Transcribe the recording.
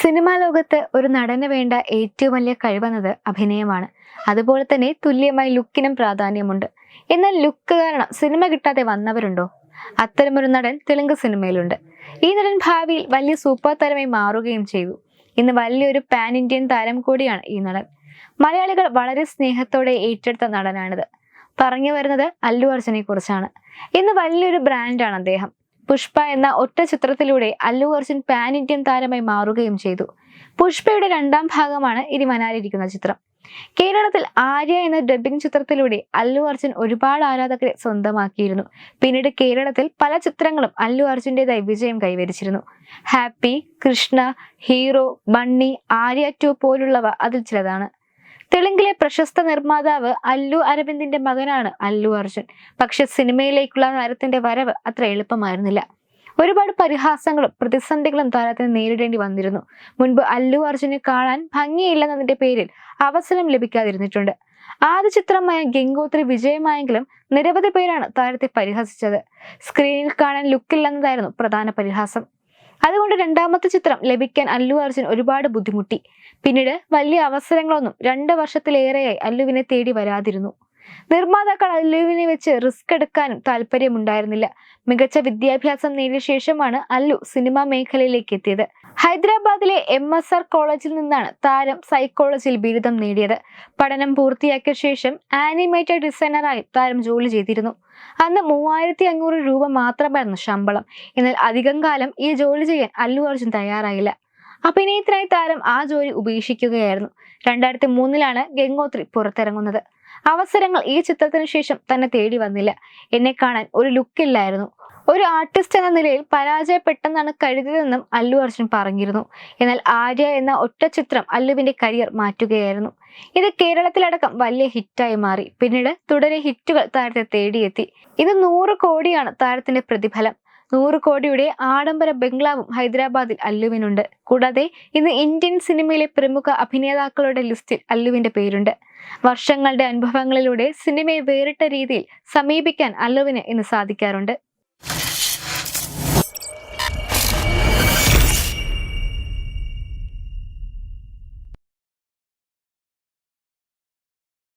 Cinema ലോകത്ത് ഒരു നടന് വേണ്ട ഏറ്റവും വലിയ കഴിവെന്നത് അഭിനയമാണ്. അതുപോലെ തന്നെ തുല്യമായി ലുക്കിനും പ്രാധാന്യമുണ്ട്. എന്നാൽ ലുക്ക് കാരണം സിനിമ കിട്ടാതെ വന്നവരുണ്ടോ? അത്തരമൊരു നടൻ തെലുങ്ക് സിനിമയിലുണ്ട്. ഈ നടൻ ഭാവിയിൽ വലിയ സൂപ്പർ താരമായി മാറുകയും ചെയ്തു. ഇന്ന് വലിയൊരു പാൻ ഇന്ത്യൻ താരം കൂടിയാണ് ഈ നടൻ. മലയാളികൾ വളരെ സ്നേഹത്തോടെ ഏറ്റെടുത്ത നടനാണിത്. പറഞ്ഞു വരുന്നത് അല്ലു അർജുനെ കുറിച്ചാണ്. ഇന്ന് വലിയൊരു ബ്രാൻഡാണ് അദ്ദേഹം. പുഷ്പ എന്ന ഒറ്റ ചിത്രത്തിലൂടെ അല്ലു അർജുൻ പാൻ ഇന്ത്യൻ താരമായി മാറുകയും ചെയ്തു. പുഷ്പയുടെ രണ്ടാം ഭാഗമാണ് ഇനി വരാനിരിക്കുന്ന ചിത്രം. കേരളത്തിൽ ആര്യ എന്ന ഡബിംഗ് ചിത്രത്തിലൂടെ അല്ലു അർജുൻ ഒരുപാട് ആരാധകരെ സ്വന്തമാക്കിയിരുന്നു. പിന്നീട് കേരളത്തിൽ പല ചിത്രങ്ങളും അല്ലു അർജുന്റെതായി വിജയം കൈവരിച്ചിരുന്നു. Happy Krishna Hero Bunny Arya two പോലുള്ളവ അതിൽ ചിലതാണ്. തെലുങ്കിലെ പ്രശസ്ത നിർമ്മാതാവ് അല്ലു അരവിന്ദിന്റെ മകനാണ് അല്ലു അർജുൻ. പക്ഷെ സിനിമയിലേക്കുള്ള താരത്തിന്റെ വരവ് അത്ര എളുപ്പമായിരുന്നില്ല. ഒരുപാട് പരിഹാസങ്ങളും പ്രതിസന്ധികളും താരത്തിന് നേരിടേണ്ടി വന്നിരുന്നു. മുൻപ് അല്ലു അർജുനെ കാണാൻ ഭംഗിയില്ലെന്നതിന്റെ പേരിൽ അവസരം ലഭിക്കാതിരുന്നിട്ടുണ്ട്. ആദ്യ ചിത്രമായ ഗംഗോത്രി വിജയമായെങ്കിലും നിരവധി പേരാണ് താരത്തെ പരിഹസിച്ചത്. സ്ക്രീനിൽ കാണാൻ ലുക്കില്ലെന്നതായിരുന്നു പ്രധാന പരിഹാസം. അതുകൊണ്ട് രണ്ടാമത്തെ ചിത്രം ലഭിക്കാൻ അല്ലു അർജുൻ ഒരുപാട് ബുദ്ധിമുട്ടി. പിന്നീട് വലിയ അവസരങ്ങളൊന്നും രണ്ട് വർഷത്തിലേറെയായി അല്ലുവിനെ തേടി വരാതിരുന്നു. നിർമ്മാതാക്കൾ അല്ലുവിനെ വെച്ച് റിസ്ക് എടുക്കാനും താല്പര്യമുണ്ടായിരുന്നില്ല. മികച്ച വിദ്യാഭ്യാസം നേടിയ ശേഷമാണ് അല്ലു സിനിമാ മേഖലയിലേക്ക് എത്തിയത്. ഹൈദരാബാദിലെ എം എസ് ആർ കോളേജിൽ നിന്നാണ് താരം സൈക്കോളജിയിൽ ബിരുദം നേടിയത്. പഠനം പൂർത്തിയാക്കിയ ശേഷം ആനിമേറ്റഡ് ഡിസൈനറായി താരം ജോലി ചെയ്തിരുന്നു. അന്ന് മൂവായിരത്തി അഞ്ഞൂറ് രൂപ മാത്രമായിരുന്നു ശമ്പളം. എന്നാൽ അധികം കാലം ഈ ജോലി ചെയ്യാൻ അല്ലു അർജുൻ തയ്യാറായില്ല. അഭിനയത്തിനായി താരം ആ ജോലി ഉപേക്ഷിക്കുകയായിരുന്നു. രണ്ടായിരത്തി മൂന്നിലാണ് ഗംഗോത്രി പുറത്തിറങ്ങുന്നത്. അവസരങ്ങൾ ഈ ചിത്രത്തിന് ശേഷം തന്നെ തേടി വന്നില്ല. എന്നെ കാണാൻ ഒരു ലുക്കില്ലായിരുന്നു ഒരു ആർട്ടിസ്റ്റ് എന്ന നിലയിൽ പരാജയപ്പെട്ടെന്നാണ് കരുതിയതെന്നും അല്ലു അർജുൻ പറഞ്ഞിരുന്നു. എന്നാൽ ആര്യ എന്ന ഒറ്റ ചിത്രം അല്ലുവിന്റെ കരിയർ മാറ്റുകയായിരുന്നു. ഇത് കേരളത്തിലടക്കം വലിയ ഹിറ്റായി മാറി. പിന്നീട് തുടരെ ഹിറ്റുകൾ താരത്തെ തേടിയെത്തി. ഇത് നൂറ് കോടിയാണ് താരത്തിന്റെ പ്രതിഫലം. നൂറ് കോടിയുടെ ആഡംബര ബംഗ്ലാവും ഹൈദരാബാദിൽ അല്ലുവിനുണ്ട്. കൂടാതെ ഇന്ന് ഇന്ത്യൻ സിനിമയിലെ പ്രമുഖ അഭിനേതാക്കളുടെ ലിസ്റ്റിൽ അല്ലുവിന്റെ പേരുണ്ട്. വർഷങ്ങളുടെ അനുഭവങ്ങളിലൂടെ സിനിമയെ വേറിട്ട രീതിയിൽ സമീപിക്കാൻ അല്ലുവിന് ഇന്ന് സാധിക്കാറുണ്ട്.